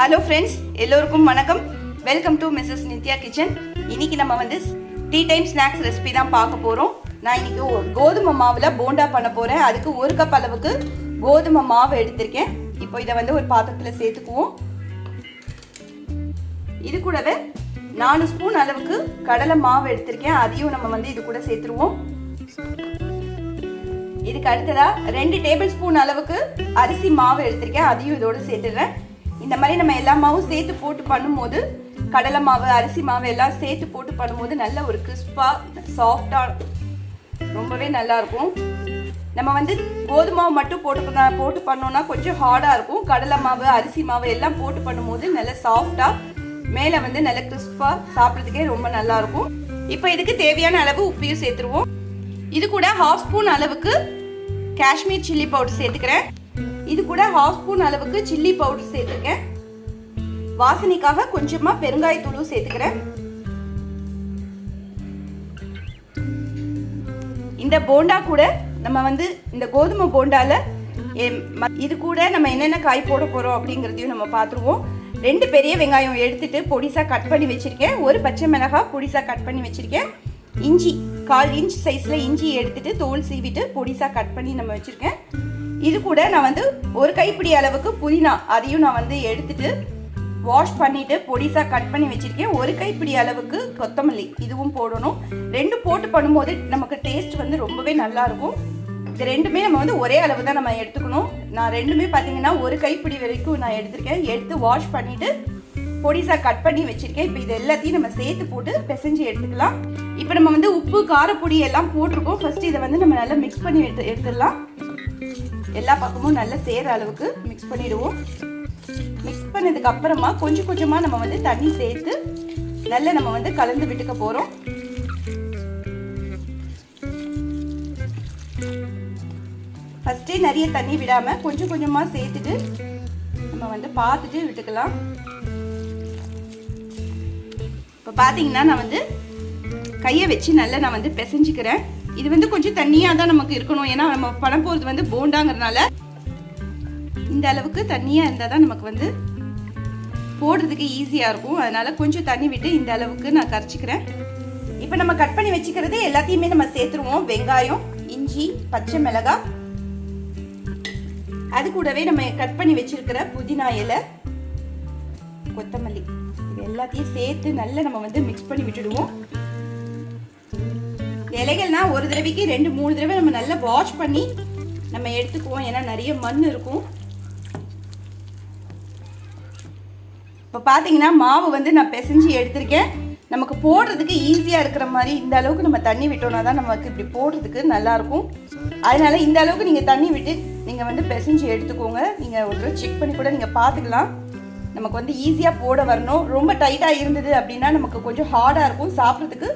Hello friends எல்லோருக்கும் வணக்கம். Welcome to Mrs Nithya kitchen இன்னைக்கு நம்ம வந்து டீ டைம் ஸ்நாக்ஸ் ரெசிபி தான் பார்க்க போகிறோம் நான் இன்னைக்கு கோதுமை மாவில் போண்டா பண்ண போகிறேன் அதுக்கு ஒரு கப் அளவுக்கு கோதுமை மாவு எடுத்திருக்கேன். இப்போ இதை வந்து ஒரு பாத்திரத்தில் சேர்த்துக்குவோம். இது கூடவே நாலு ஸ்பூன் அளவுக்கு கடலை மாவு எடுத்திருக்கேன். அதையும் நம்ம வந்து இது கூட சேர்த்துருவோம். இதுக்கு அடுத்ததா ரெண்டு டேபிள் ஸ்பூன் அளவுக்கு அரிசி மாவு எடுத்திருக்கேன். அதையும் இதோட சேர்த்துடுறேன். இந்த மாதிரி நம்ம எல்லா மாவும் சேர்த்து போட்டு பண்ணும்போது கடலை மாவு அரிசி மாவு எல்லாம் சேர்த்து போட்டு பண்ணும்போது நல்ல ஒரு கிறிஸ்பாக சாஃப்டாக ரொம்பவே நல்லா இருக்கும். நம்ம வந்து கோதுமை மாவு மட்டும் போட்டு போட்டு பண்ணோம்னா கொஞ்சம் ஹார்டாக இருக்கும். கடலை மாவு அரிசி மாவு எல்லாம் போட்டு பண்ணும்போது நல்ல சாஃப்டாக மேலே வந்து நல்ல கிறிஸ்பாக சாப்பிட்றதுக்கே ரொம்ப நல்லா இருக்கும். இப்போ இதுக்கு தேவையான அளவு உப்பையும் சேர்த்துருவோம். இது கூட ஹாஃப் ஸ்பூன் அளவுக்கு காஷ்மீர் சில்லி பவுடர் சேர்த்துக்கிறேன். இது கூட ஹாஃப் ஸ்பூன் அளவுக்கு சில்லி பவுடர் சேர்த்துருக்கேன். வாசனைக்காக கொஞ்சமா பெருங்காயத்தூளும் சேர்த்துக்கிறேன். இந்த போண்டா கூட நம்ம வந்து இந்த கோதுமை போண்டால இது கூட நம்ம என்னென்ன காய் போட போறோம் அப்படிங்கிறதையும் நம்ம பார்த்துருவோம் ரெண்டு பெரிய வெங்காயம் எடுத்துட்டு பொடிசா கட் பண்ணி வச்சிருக்கேன். ஒரு பச்சை மிளகாய் பொடிசா கட் பண்ணி வச்சிருக்கேன். இஞ்சி கால் இன்ச் சைஸ்ல இஞ்சி எடுத்துட்டு தோல் சீவிட்டு பொடிசா கட் பண்ணி நம்ம வச்சிருக்கேன். இது கூட நான் வந்து ஒரு கைப்பிடி அளவுக்கு புதினா அதையும் நான் வந்து எடுத்துட்டு வாஷ் பண்ணிட்டு பொடிசா கட் பண்ணி வச்சிருக்கேன். ஒரு கைப்பிடி அளவுக்கு கொத்தமல்லி இதுவும் போடணும். ரெண்டு போட்டு பண்ணும்போது நமக்கு டேஸ்ட் வந்து ரொம்பவே நல்லா இருக்கும். இது ரெண்டுமே நம்ம வந்து ஒரே அளவு தான் நம்ம எடுத்துக்கணும். நான் ரெண்டுமே பார்த்தீங்கன்னா ஒரு கைப்பிடி வரைக்கும் நான் எடுத்திருக்கேன். எடுத்து வாஷ் பண்ணிட்டு பொடிசா கட் பண்ணி வச்சிருக்கேன். இப்போ இது எல்லாத்தையும் நம்ம சேர்த்து போட்டு பிசைஞ்சு எடுத்துக்கலாம். இப்போ நம்ம வந்து உப்பு காரப்பொடி எல்லாம் போட்டிருக்கோம். ஃபர்ஸ்ட் இதை வந்து நம்ம நல்லா மிக்ஸ் பண்ணி எடுத்து எடுத்துடலாம். எல்லா பக்கமும் நல்லா சேர அளவுக்கு மிக்ஸ் பண்ணிடுவோம். மிக்ஸ் பண்ணதுக்கு அப்புறமா கொஞ்சம் கொஞ்சமாக நம்ம வந்து தண்ணி சேர்த்து நல்லா நம்ம வந்து கலந்து விட்டுக்க போகிறோம் ஃபஸ்ட்டே நிறைய தண்ணி விடாமல் கொஞ்சம் கொஞ்சமாக சேர்த்துட்டு நம்ம வந்து பார்த்துட்டு விட்டுக்கலாம். இப்போ பார்த்தீங்கன்னா நான் வந்து கையை வச்சு நல்லா நான் வந்து பிசைஞ்சிக்கிறேன். இது வந்து கொஞ்சம் தண்ணியாக தான் நமக்கு இருக்கணும். ஏன்னா நம்ம பண்ண போகிறது வந்து போண்டாங்கிறதுனால இந்த அளவுக்கு தண்ணியாக இருந்தால் தான் நமக்கு வந்து போடுறதுக்கு ஈஸியாக இருக்கும். அதனால் கொஞ்சம் தண்ணி விட்டு இந்த அளவுக்கு நான் கரைச்சிக்கிறேன். இப்போ நம்ம கட் பண்ணி வச்சுக்கிறது எல்லாத்தையுமே நம்ம சேர்த்துருவோம். வெங்காயம் இஞ்சி பச்சை மிளகாய். அது கூடவே நம்ம கட் பண்ணி வச்சிருக்கிற புதினா இலை கொத்தமல்லி. இது எல்லாத்தையும் சேர்த்து நல்லா நம்ம வந்து மிக்ஸ் பண்ணி விட்டுடுவோம். இலைகள்னா ஒரு தடவைக்கு ரெண்டு மூணு தடவை நம்ம நல்லா வாஷ் பண்ணி நம்ம எடுத்துக்குவோம். ஏன்னா நிறைய மண் இருக்கும். இப்போ பார்த்தீங்கன்னா மாவு வந்து நான் பிசைஞ்சு எடுத்திருக்கேன். நமக்கு போடுறதுக்கு ஈஸியாக இருக்கிற மாதிரி இந்த அளவுக்கு நம்ம தண்ணி விட்டோம்னா தான் நமக்கு இப்படி போடுறதுக்கு நல்லா இருக்கும். அதனால இந்த அளவுக்கு நீங்கள் தண்ணி விட்டு நீங்கள் வந்து பிசைஞ்சு எடுத்துக்கோங்க. நீங்கள் ஒரு தடவை செக் பண்ணி கூட நீங்கள் பார்த்துக்கலாம் நமக்கு வந்து ஈஸியாக போட வரணும். ரொம்ப டைட்டாக இருந்தது அப்படின்னா நமக்கு கொஞ்சம் ஹார்டாக இருக்கும் சாப்பிட்றதுக்கு.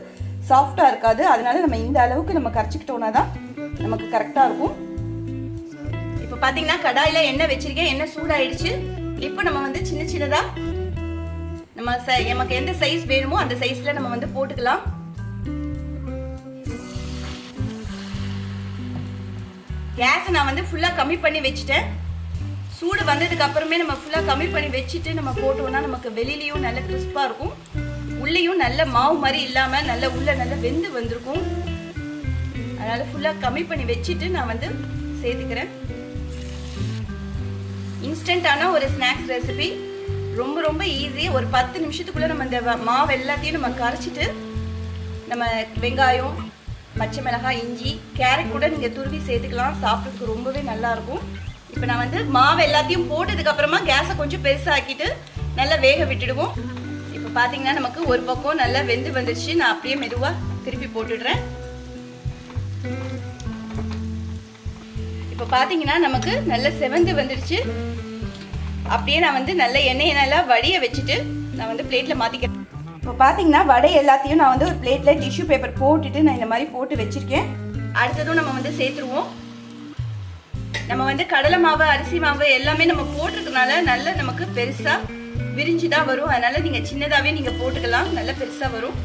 சாஃப்டாக இருக்காது. அதனால நம்ம இந்த அளவுக்கு நம்ம கரைச்சிக்கிட்டோம்னா தான் நமக்கு கரெக்டாக இருக்கும். இப்போ பார்த்தீங்கன்னா கடாயில் எண்ணெய் வச்சிருக்கேன். எண்ணெய் சூடாயிடுச்சு. இப்போ நம்ம வந்து சின்ன சின்னதாக நம்ம ச- நமக்கு எந்த சைஸ் வேணுமோ அந்த சைஸில் நம்ம வந்து போட்டுக்கலாம். கேஸை நான் வந்து ஃபுல்லாக கம்மி பண்ணி வச்சுட்டேன். சூடு வந்ததுக்கு அப்புறமே நம்ம ஃபுல்லாக கம்மி பண்ணி வச்சுட்டு நம்ம போட்டோம்னா நமக்கு வெளியிலயும் நல்ல கிறிஸ்பாக இருக்கும். உள்ளேயும் நல்ல மாவு மாதிரி இல்லாமல் நல்ல உள்ள நல்ல வெந்து வந்திருக்கும். அதனால ஃபுல்லாக கம்மி பண்ணி வச்சுட்டு நான் வந்து சேர்த்துக்கிறேன். இன்ஸ்டன்டான ஒரு ஸ்நாக்ஸ் ரெசிபி ரொம்ப ரொம்ப ஈஸி ஒரு பத்து நிமிஷத்துக்குள்ள நம்ம இந்த மாவு எல்லாத்தையும் நம்ம கரைச்சிட்டு நம்ம வெங்காயம் பச்சை மிளகாய் இஞ்சி கேரட் கூட நீங்கள் துருவி சேர்த்துக்கலாம். சாப்பிட்றதுக்கு ரொம்பவே நல்லா இருக்கும். இப்போ நான் வந்து மாவு எல்லாத்தையும் போட்டதுக்கு அப்புறமா கேஸை கொஞ்சம் பெருசாக்கிட்டு நல்லா வேக விட்டுடுவோம். பார்த்தீங்கன்னா நமக்கு ஒரு பக்கம் நல்லா வெந்து வந்துருச்சு. நான் அப்படியே மெதுவாக திருப்பி போட்டுடுறேன். இப்போ பார்த்தீங்கன்னா நமக்கு நல்ல செவந்து வந்துடுச்சு அப்படியே நான் வந்து நல்ல எண்ணெயை நல்லா வடிய வச்சுட்டு நான் வந்து பிளேட்டில் மாற்றிக்கிறேன் இப்போ பார்த்தீங்கன்னா வடை எல்லாத்தையும் நான் வந்து ஒரு பிளேட்டில் டிஷ்யூ பேப்பர் போட்டுட்டு நான் இந்த மாதிரி போட்டு வச்சுருக்கேன். அடுத்ததும் நம்ம வந்து சேர்த்துருவோம். நம்ம வந்து கடலை மாவு அரிசி மாவு எல்லாமே நம்ம போட்டிருக்கனால நல்ல நமக்கு பெருசாக விரிஞ்சு தான் வரும். அதனால நீங்கள் சின்னதாகவே நீங்கள் போட்டுக்கலாம். நல்ல பெருசாக வரும்.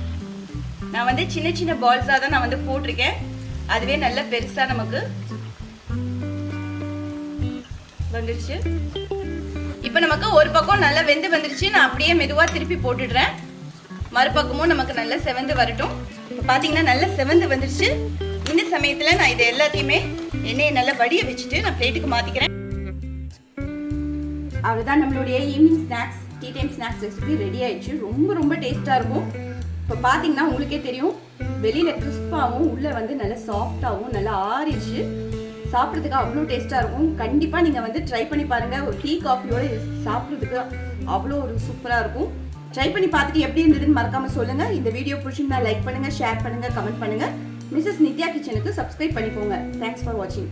நான் வந்து சின்ன சின்ன பால்ஸாக தான் நான் வந்து போட்டிருக்கேன். அதுவே நல்ல பெருசாக நமக்கு வந்துருச்சு. இப்போ நமக்கு ஒரு பக்கம் நல்லா வெந்து வந்துருச்சு. நான் அப்படியே மெதுவாக திருப்பி போட்டுடுறேன். மறுபக்கமும் நமக்கு நல்லா செவந்து வரட்டும். இப்போ பார்த்தீங்கன்னா நல்லா செவந்து வந்துருச்சு. இந்த சமயத்தில் நான் இது எல்லாத்தையுமே எண்ணெயை நல்லா வடிய வச்சுட்டு நான் பிளேட்டுக்கு மாற்றிக்கிறேன் அவ்வளோதான் நம்மளுடைய evening snacks tea time snacks recipe ready ஆயிடுச்சு. ரொம்ப ரொம்ப டேஸ்ட்டாக இருக்கும். இப்போ பார்த்தீங்கன்னா உங்களுக்கே தெரியும். வெளியில் கிறிஸ்பாகவும் உள்ளே வந்து நல்லா சாஃப்டாகவும் நல்லா ஆறிச்சு சாப்பிட்றதுக்கு அவ்வளோ டேஸ்ட்டாக இருக்கும். கண்டிப்பாக நீங்கள் வந்து ட்ரை பண்ணி பாருங்கள் ஒரு டீ காஃபியோடு சாப்பிட்றதுக்கு அவ்வளோ ஒரு சூப்பராக இருக்கும். ட்ரை பண்ணி பார்த்துட்டு எப்படி இருந்ததுன்னு மறக்காமல் சொல்லுங்கள் இந்த வீடியோ பிடிச்சிருந்தா லைக் பண்ணுங்கள் ஷேர் பண்ணுங்கள் கமெண்ட் பண்ணுங்கள் மிஸ்ஸஸ் நித்யா கிச்சனுக்கு சப்ஸ்கிரைப் பண்ணிக்கோங்க. தேங்க்ஸ் ஃபார் வாட்சிங்